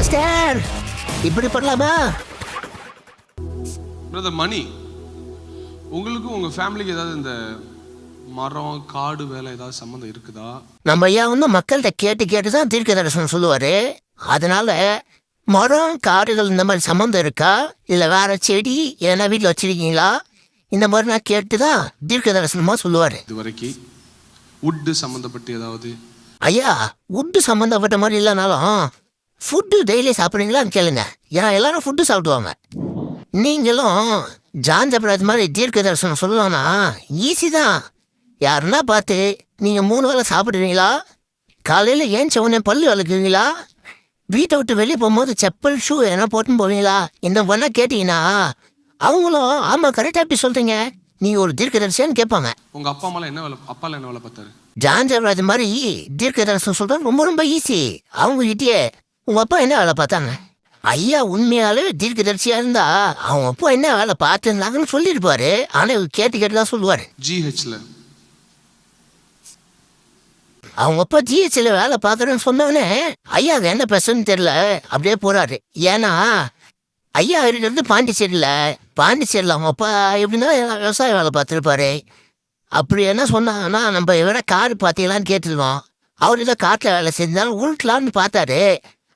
Master இப்படி பண்ணலாமா? Brother மணி உங்களுக்கும் உங்க ஃபேமிலிக்கு ஏதாவது இந்த மரம் காடு வேலை ஏதாவது சம்மந்தம் இருக்குதா? நம்ம ஐயா வந்து மக்கள்கிட்ட கேட்டு கேட்டு தான் தீர்க்க தரிசனம் சொல்லுவாரு. அதனால மரம் காடுகள் இந்த மாதிரி சம்மந்தம் இருக்கா? இல்லை வேற செடி எதனா வீட்டில் வச்சிருக்கீங்களா? இந்த மாதிரி நான் கேட்டு தான் தீர்க்க தரிசனமா சொல்லுவாரு. இது வரைக்கும் உட்டு சம்மந்தப்பட்டு ஏதாவது? ஐயா உட்டு சம்மந்தப்பட்ட மாதிரி இல்லைனாலும் ஃபுட்டு டெய்லி சாப்பிட்றீங்களான்னு கேளுங்க. ஏன்னா எல்லாரும் ஃபுட்டு சாப்பிடுவாங்க. நீங்களும் ஜான் ஜபராஜ் மாதிரி தீர்க்க தரிசனம் சொல்லலாம்னா ஈஸி தான். யாருன்னா பார்த்து நீங்கள் மூணு வேளை சாப்பிடுவீங்களா காலையில் ஏன் உடனே பல்லு வளர்க்குறீங்களா வீட்டை விட்டு வெளியே போகும்போது செப்பல் ஷூ என்ன போட்டுன்னு போவீங்களா? இந்த பண்ண கேட்டீங்கன்னா அவங்களும் ஆமாம் கரெக்டாக எப்படி சொல்கிறீங்க நீங்கள் ஒரு தீர்க்க தரிசியான்னு கேட்பாங்க. உங்க அப்பா அம்மாலாம் என்ன வேலை அப்பால என்ன வேலை பார்த்தாரு? ஜான் ஜெயராஜ் மாதிரி தீர்க்க தரிசனம் சொல்றது ரொம்ப ரொம்ப ஈஸி அவங்க கிட்டயே உங்க அப்பா என்ன வேலை பார்த்தாங்க? ஐயா உண்மையாலே தீர்க்க தரிசியா இருந்தா அவங்க அப்பா என்ன வேலை பார்த்துருந்தாங்கன்னு சொல்லியிருப்பாரு. ஆனா இவர் கேட்டு கேட்டு தான் சொல்லுவாரு. ஜிஹெச்ல அவங்க அப்பா ஜிஹெச்ல வேலை பார்க்கறேன்னு சொன்னவனே ஐயா அது என்ன பேசுன்னு தெரியல அப்படியே போறாரு. ஏன்னா ஐயா இருக்கிறது பாண்டிச்சேரியில. பாண்டிச்சேரியில் அவங்க அப்பா எப்படின்னா விவசாய வேலை பார்த்துருப்பாரு. அப்படி என்ன சொன்னாங்கன்னா நம்ம இவரை கார் பார்த்தீங்களான்னு கேட்டுருந்தோம். அவர் ஏதோ காட்டில் வேலை செஞ்சாலும் உருட்டலான்னு பார்த்தாரு.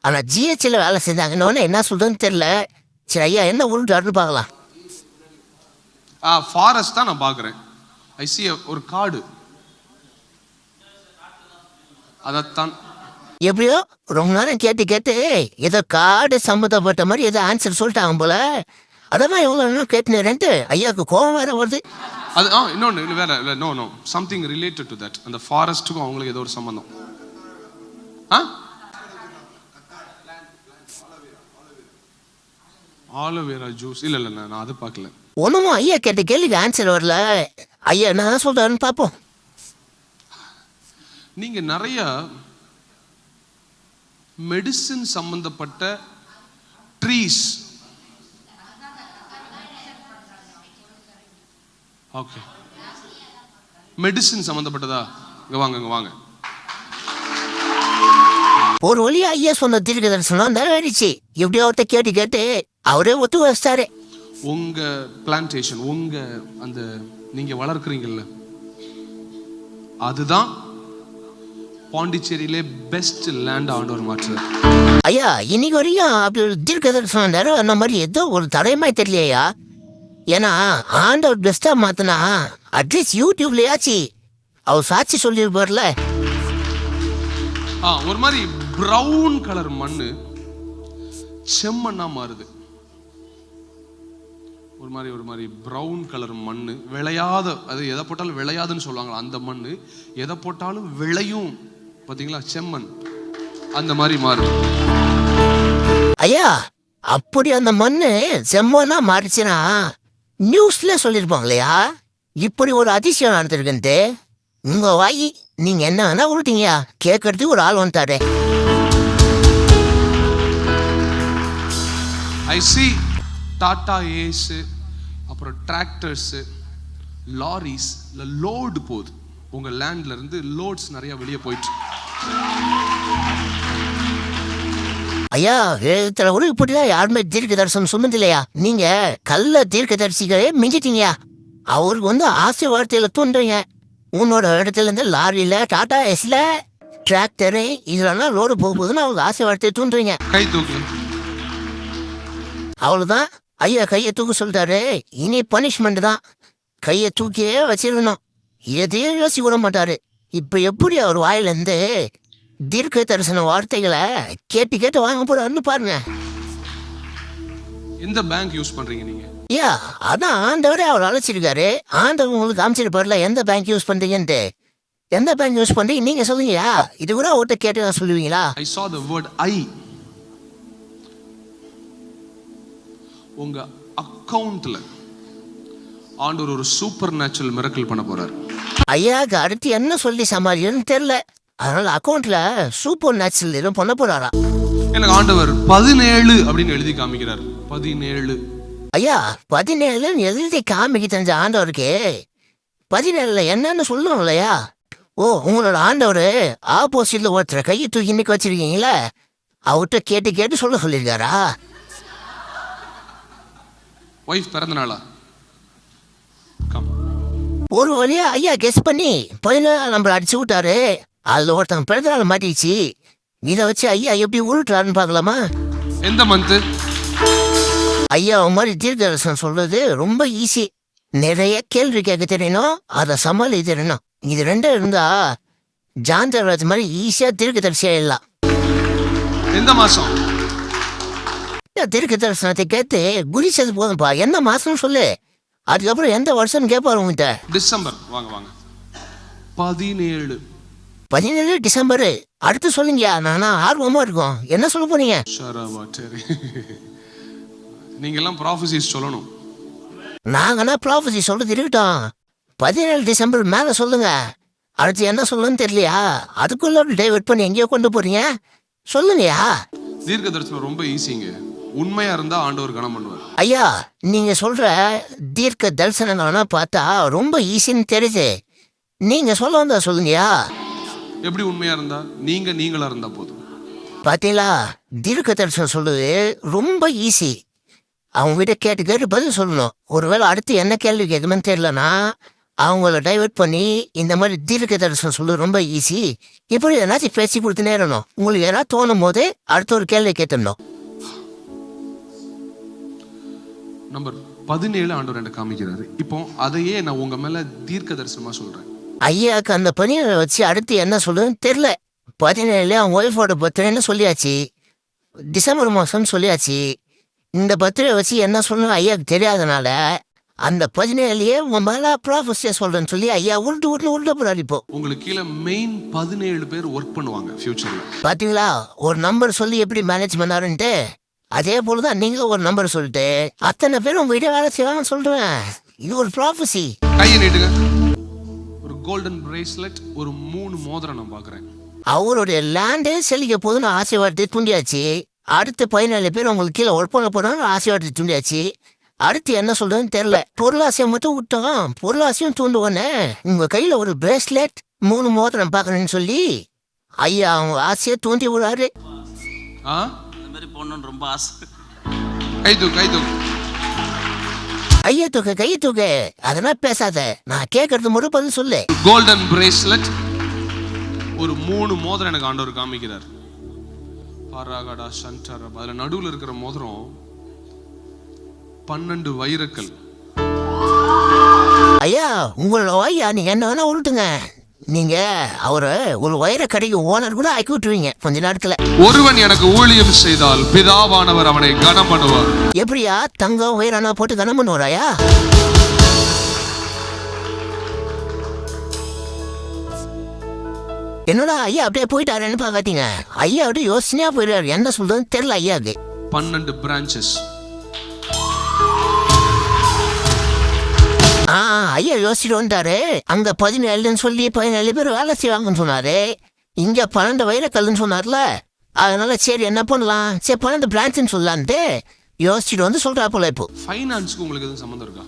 ஆனால் ஜிஹெச்சில் வேலை செஞ்சாங்கன்னு என்ன சொல்றதுன்னு தெரியல. சரி ஐயா என்ன உருட்டாருன்னு பார்க்கலாம். ஆ ஃபாரஸ்ட் தான் நான் பார்க்குறேன். ஐ சி ஒரு காடு. அதைத்தான். எப்படியோ ரொம்ப நேரம் கேட்டு கேட்டு ஏதோ காடு சம்மந்தப்பட்ட மாதிரி ஏதோ ஆன்சர் சொல்லிட்டாங்க போல. அதான் எவ்வளோ நேரம் கேட்டுனேன்ட்டு ஐயாவுக்கு கோபம் வேற வருது. அது ஆ இன்னொன்று வேற இல்லை no no something related to that அந்த ஃபாரஸ்ட்டுக்கும் அவங்களுக்கு ஏதோ ஒரு சம்மந்தம் ஆ? Aloe vera juice. இல்லை இல்லை நான் அது பார்க்கல. ஒன்றும் ஐயா கேட்ட கேள்விக்கு ஆன்சர் வரல. ஐயா என்ன சொல்றாருன்னு பார்ப்போம். நீங்க நிறைய மெடிசின் சம்பந்தப்பட்ட ட்ரீஸ் ஓகே மெடிசின் சம்பந்தப்பட்டதா? இங்க வாங்க இங்க வாங்க. ஒரு வழியா ஐயா சொன்ன தீர்க்க தரிசனம் நிறைவேறிச்சு. எப்படியோ ஒருத்த கேட்டு கேட்டு அவரே ஒத்து வச்சிட்டாரு உங்க பிளான்டேஷன் உங்க அந்த நீங்க வளர்க்குறீங்கல்ல அதுதான் பாண்டிச்சேரியிலே பெஸ்ட் லேண்ட் ஆண்டவர் மாற்றுறார் ஐயா இன்னைக்கு வரையும் அப்படி ஒரு தீர்க்க தரிசனம் நிறைவேறின மாதிரி ஏதோ ஒரு தடயமாய் தெரியலையா? ஏன்னா ஆண்டவர் பெஸ்டா மாத்தினா அட்லீஸ்ட் யூடியூப்லயாச்சு அவர் சாட்சி சொல்லியிருப்பார்ல. ஆ ஒரு மாதிரி பிரவுன் கலர் மண்ணு செம்மண்ணா மாறுது. ஒரு மாதிரி ஒரு மாதிரி பிரவுன் கலர் மண்ணு விளையாத அது எதை போட்டாலும் விளையாதுன்னு சொல்லுவாங்களா அந்த மண்ணு எதை போட்டாலும் விளையும். பாத்தீங்களா? செம்மண். அந்த மாதிரி மாறுது ஐயா அப்படி அந்த மண்ணு செம்மனா மாறிச்சுன்னா நியூஸ்ல சொல்லியிருப்பாங்க இல்லையா இப்படி ஒரு அதிசயம் நடந்திருக்குன்ட்டு. உங்க வாயி நீங்க என்ன வேணா உருட்டீங்க கேட்கறதுக்கு ஒரு ஆள் வந்துட்டாரு. ஐ சி டாடா ஏஸு அப்புறம் டிராக்டர்ஸு லாரிஸ் இல்லை லோடு போகுது. உங்கள் லேண்ட்ல இருந்து லோட்ஸ் நிறைய வெளியே போயிட்டு ஐயா வேதத்துல கூட இப்படிதான் யாருமே தீர்க்க தரிசனம் சொன்னது இல்லையா நீங்க கள்ள தீர்க்க தரிசிகளே மிஞ்சிட்டீங்க அவருக்கு வந்து ஆசை வார்த்தையில தூண்டுறீங்க உன்னோட இடத்துல இருந்து லாரியில டாடா எஸ்ல டிராக்டரு இதெல்லாம் லோடு போக போகுதுன்னு அவங்க ஆசை வார்த்தையை தூண்டுறீங்க கை தூக்கு அவ்வளவுதான். ஐயா கையை தூக்க சொல்லிட்டாரு இனி பனிஷ்மெண்ட் தான். கையை தூக்கியே வச்சிடணும் எதையும் யோசிக்க விட மாட்டாரு. இப்ப எப்படி அவர் வாயிலிருந்து தீர்க்க தரிசன வார்த்தைகளை கேட்டு கேட்டு வாங்க போறாருன்னு பாருங்க. எந்த பேங்க் யூஸ் பண்றீங்க நீங்க? ஐயா அதான் ஆண்டவரே அவர் அழைச்சிருக்காரு. ஆண்டவர் உங்களுக்கு காமிச்சிருப்பார்ல எந்த பேங்க் யூஸ் பண்றீங்கன்ட்டு. எந்த பேங்க் யூஸ் பண்றீங்க? நீங்க சொல்லுங்கயா இது கூட அவர்கிட்ட கேட்டு சொல்லுவீங்களா? ஐ saw the word ஐ உங்க அக்கவுண்ட்ல ஆண்டவர் ஒரு சூப்பர் நேச்சுரல் மிரக்கல் பண்ண போறாரு. ஐயாக்கு அடுத்து என்ன சொல்லி சமாளிக்கணும்னு தெரியல. அதனால அக்கௌண்ட்ல சூப்பர் நேச்சுரல் எதுவும் பண்ண போறாரா? எனக்கு ஆண்டவர் பதினேழு அப்படின்னு எழுதி காமிக்கிறார். பதினேழு. ஐயா பதினேழு எழுதி காமிக்க தெரிஞ்ச ஆண்டவருக்கு பதினேழுல என்னன்னு சொல்லணும் இல்லையா ஓ உங்களோட ஆண்டவர் ஆப்போசிட்ல ஒருத்தர் கையை தூக்கி இன்னைக்கு வச்சிருக்கீங்களே? அவர்கிட்ட கேட்டு கேட்டு சொல்ல சொல்லியிருக்காரா? ஒய்ஃப் பிறந்த நாளா கம் ஒரு வழியா ஐயா கெஸ் பண்ணி பதினாறு நம்மள அடிச்சு விட்டாரு. அதுல ஒருத்தன் பிறந்தநாள் மாட்டிச்சு இதை வச்சு ஐயா எப்படி உருட்டுறாருன்னு பார்க்கலாமா? எந்த மந்த்து ஐயா உன் மாதிரி தீர்க்கதர்சனம் சொல்றது ரொம்ப ஈஸி நிறைய கேள்வி கேட்க தெரியணும் அதை சமாளி தெரியணும் இது ரெண்டும் இருந்தா ஜாந்தராஜ் மாதிரி ஈஸியா தீர்க்கதரிசி ஆயிடலாம் எந்த மாசம்? இந்த தெருக்கு தரிசனத்தை கேட்டு குதிச்சது போதும்ப்பா என்ன மாசம் சொல்லு அதுக்கப்புறம் எந்த வருஷம் கேட்பாரு உங்ககிட்ட டிசம்பர் வாங்க வாங்க பதினேழு பதினேழு டிசம்பர் அடுத்து சொல்லுங்க நானா ஆர்வமா இருக்கும் என்ன சொல்ல போறீங்க நீங்க எல்லாம் ப்ராஃபசிஸ் சொல்லணும் நாங்கன்னா ப்ராஃபஸி சொல்றது இருக்கட்டும் பதினேழு டிசம்பர் மேல சொல்லுங்க அடுத்து என்ன சொல்லணும்னு தெரியலையா அதுக்குள்ள டைவர்ட் பண்ணி எங்கேயோ கொண்டு போறீங்க சொல்லுங்கயா தீர்க்க தரிசனம் ரொம்ப ஈஸிங்க உண்மையா இருந்தா ஆண்டவர் கணம் பண்ணுவார். ஐயா நீங்க சொல்ற தீர்க்க தரிசனங்கள்னா பார்த்தா ரொம்ப ஈஸின்னு தெரியுது. நீங்க சொல்ல வந்தா சொல்லுங்கயா எப்படி உண்மையா இருந்தா? நீங்க நீங்களா இருந்தா போதும். பாத்தீங்களா? தீர்க்க தரிசனம் சொல்றது ரொம்ப ஈஸி. அவங்க கிட்ட கேட்டு கேட்டு பதில் சொல்லணும். ஒருவேளை அடுத்து என்ன கேள்வி கேட்கணும்னு தெரியலனா அவங்கள டைவர்ட் பண்ணி இந்த மாதிரி தீர்க்க தரிசனம் சொல்றது ரொம்ப ஈஸி. இப்படி ஏதாச்சும் பேசி கொடுத்து நேரணும் உங்களுக்கு ஏதாவது தோணும் போது அடுத்த ஒரு கேள்வி கேட்டுடணும். நம்பர் பதினேழு ஆண்டவர் எனக்கு காமிக்கிறாரு. இப்போ அதையே நான் உங்க மேல தீர்க்க தரிசனமா சொல்றேன். ஐயாக்கு அந்த பணியை வச்சு அடுத்து என்ன சொல்லுன்னு தெரில பதினேழு அவன் ஒய்ஃபோட பர்த்டேன்னு சொல்லியாச்சு. டிசம்பர் மாதம்னு சொல்லியாச்சு. இந்த பர்த்டே வச்சு என்ன சொல்லணும் ஐயாக்கு தெரியாதனால அந்த பதினேழுலயே உன் மேல ப்ராஃபஸியா சொல்றேன்னு சொல்லி ஐயா உருட்டு உருட்டு உருட்ட போறாரு இப்போ. உங்களுக்கு கீழே மெயின் பதினேழு பேர் ஒர்க் பண்ணுவாங்க ஃபியூச்சர்ல பாத்தீங்களா? ஒரு நம்பர் சொல்லி எப்படி மேனேஜ் பண்ணாருன்ட்டு அதே போலதான் நீங்களும் ஒரு நம்பர் சொல்லிட்டு அத்தனை பேர் உங்க வீட்டை வேலை செய்வாங்கன்னு சொல்றேன். இது ஒரு ப்ராஃபஸி கையை நீட்டுங்க. ஒரு கோல்டன் பிரேஸ்லெட் ஒரு மூணு மோதிரம் நான் பாக்குறேன் அவருடைய லேண்டே செழிக்க போதுன்னு ஆசைவாட்டி துண்டியாச்சு. அடுத்த பதினேழு பேர் உங்களுக்கு கீழே பண்ண போறாங்க ஆசைவாட்டி துண்டியாச்சு. அடுத்து என்ன சொல்றதுன்னு தெரியல. பொருளாசையை மட்டும் விட்டோம். பொருளாசையும் தூண்டுவோன்னே உங்க கையில ஒரு பிரேஸ்லெட் மூணு மோதிரம் பாக்குறேன்னு சொல்லி ஐயா அவங்க ஆசையை தூண்டி விடுறாரு. ஆ? போடணும்னு ரொம்ப ஆசை. கை தூக்கு கை தூக்கு ஐயா தூக்க கையை தூக்க அதெல்லாம் பேசாத. நான் கேட்கறது மட்டும் பதில் சொல்லு. கோல்டன் பிரேஸ்லெட் ஒரு மூணு மோதிரம் எனக்கு ஆண்டவர் காமிக்கிறார். பாராகடா சண்டர் அதுல நடுவுல இருக்கிற மோதிரம் பன்னெண்டு வைரக்கல். ஐயா உங்களோட ஐயா நீங்க என்ன வேணா உருட்டுங்க. நீங்க அவரை ஒரு வயிற கடைக்கு ஓனர் கூட ஆக்கி விட்டுருவீங்க. கொஞ்ச நேரத்துல. ஒருவன் எனக்கு ஊழியம் செய்தால் பிதாவானவர் அவனை கனம் பண்ணுவார். எப்படியா தங்கம் உயரானா போட்டு கனம் பண்ணுவாராயா? என்னடா ஐயா அப்படியே போயிட்டாருன்னு பாக்காதீங்க. ஐயா அப்படியே யோசனையா போயிடுறாரு. என்ன சொல்றதுன்னு தெரியல ஐயாக்கு பன்னெண்டு பிரான்ச்சஸ் ஆ ஐயா யோசிச்சுட்டு வந்துட்டாரு. அங்க பதினேழுன்னு சொல்லி பதினேழு பேர் வேலை செய்வாங்கன்னு சொன்னாரு. இங்க பன்னெண்டு வயிறக்கல்லுன்னு சொன்னார்ல. அதனால சரி என்ன பண்ணலாம்? சரி பன்னெண்டு பிரான்ச்சுன்னு சொல்லலான்ட்டு யோசிச்சுட்டு வந்து சொல்றா போல இப்போ. ஃபைனான்ஸ்க்கு உங்களுக்கு எதுவும் சம்மந்தம் இருக்கா?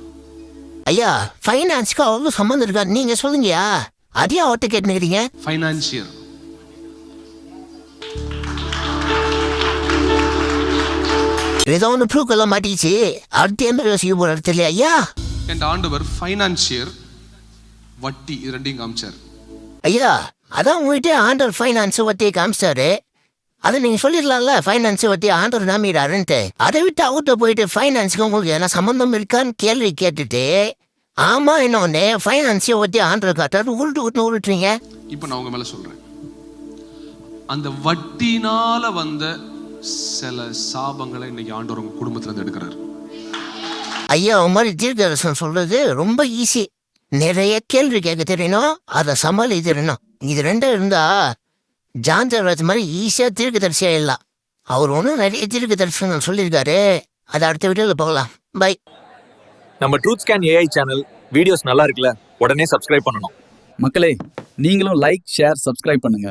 ஐயா ஃபைனான்ஸ்க்கு அவ்வளோ சம்மந்தம் இருக்கா? நீங்க சொல்லுங்கயா அதையா அவர்கிட்ட கேட்டுக்கிறீங்க ஃபைனான்சியர் ஏதோ ஒன்று ப்ளூக்கெல்லாம் மாட்டிச்சு அடுத்து என்ன யோசிக்க போற தெரியல ஐயா! என் ஆண்டவர் ஃபைனான்சியர் வட்டி இது ரெண்டையும் காமிச்சார். ஐயா அதான் உங்ககிட்ட ஆண்டர் ஃபைனான்ஸ் வட்டி காமிச்சாரு. அதை நீங்க சொல்லிடலாம்ல ஃபைனான்ஸ் வட்டி ஆண்டர் நாமிடாருன்ட்டு அதை விட்டு அவர்கிட்ட போயிட்டு ஃபைனான்ஸுக்கு உங்களுக்கு என்ன சம்மந்தம் இருக்கான்னு கேள்வி கேட்டுட்டு ஆமா இன்னொன்னு ஃபைனான்ஸை வட்டி ஆண்டர் காட்டாரு உருட்டு விட்டு உருட்டுறீங்க. இப்போ நான் உங்க மேல சொல்றேன். அந்த வட்டினால வந்த சில சாபங்களை இன்னைக்கு ஆண்டவர் உங்க குடும்பத்துல இருந்து எடுக்கிறார். ஐயா உன் மாதிரி தீர்க்கதரிசனம் சொல்றது ரொம்ப ஈஸி நிறைய கேள்வி கேட்க தெரியணும் அதை சமாளி தெரியணும் இது ரெண்டும் இருந்தா ஜாந்தராஜ் மாதிரி ஈஸியா தீர்க்கதரிசி ஆயிடலாம் அவர் ஒன்றும் நிறைய தீர்க்க தரிசனங்கள் சொல்லியிருக்காரு. அதை அடுத்த வீடியோவில் போகலாம். பை நம்ம truth scan AI channel videos நல்லா இருக்குல்ல? உடனே சப்ஸ்கிரைப் பண்ணணும். மக்களே நீங்களும் லைக் ஷேர் சப்ஸ்கிரைப் பண்ணுங்க.